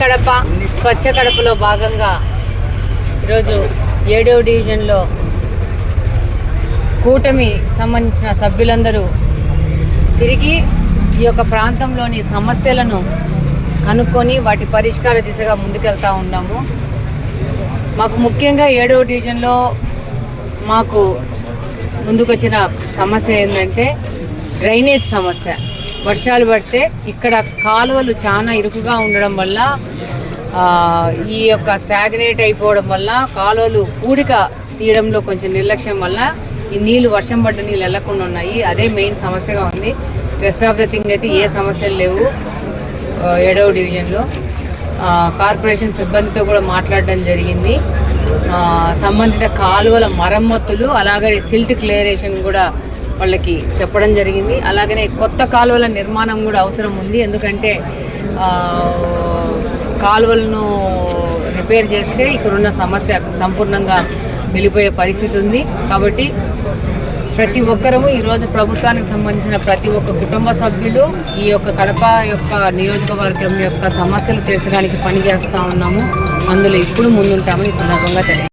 కడప స్వచ్ఛ కడపలో భాగంగా ఈరోజు ఏడవ డివిజన్లో కూటమి సంబంధించిన సభ్యులందరూ తిరిగి ఈ యొక్క ప్రాంతంలోని సమస్యలను కనుక్కొని వాటి పరిష్కార దిశగా ముందుకెళ్తూ ఉన్నాము. మాకు ముఖ్యంగా ఏడవ డివిజన్లో మాకు ముందుకొచ్చిన సమస్య ఏంటంటే డ్రైనేజ్ సమస్య. వర్షాలు పడితే ఇక్కడ కాలువలు చాలా ఇరుకుగా ఉండడం వల్ల ఈ యొక్క స్టాగ్నేట్ అయిపోవడం వల్ల కాలువలు కూడిక తీయడంలో కొంచెం నిర్లక్ష్యం వల్ల ఈ నీళ్ళు వర్షం పడ్డ నీళ్ళు వెళ్ళకుండా ఉన్నాయి. అదే మెయిన్ సమస్యగా ఉంది. రెస్ట్ ఆఫ్ ద థింగ్ అయితే ఏ సమస్యలు లేవు. ఏడవ డివిజన్లో కార్పొరేషన్ సిబ్బందితో కూడా మాట్లాడడం జరిగింది. సంబంధిత కాలువల మరమ్మతులు అలాగే సిల్ట్ క్లియరేషన్ కూడా వాళ్ళకి చెప్పడం జరిగింది. అలాగనే కొత్త కాలువల నిర్మాణం కూడా అవసరం ఉంది. ఎందుకంటే కాలువలను రిపేర్ చేస్తే ఇక్కడున్న సమస్య సంపూర్ణంగా వెళ్ళిపోయే పరిస్థితి ఉంది. కాబట్టి ప్రతి ఒక్కరము ఈరోజు ప్రభుత్వానికి సంబంధించిన ప్రతి ఒక్క కుటుంబ సభ్యులు ఈ యొక్క కడప యొక్క నియోజకవర్గం యొక్క సమస్యలు తీర్చడానికి పనిచేస్తూ ఉన్నాము. అందులో ఇప్పుడు ముందుంటామని ఈ సందర్భంగా తెలియదు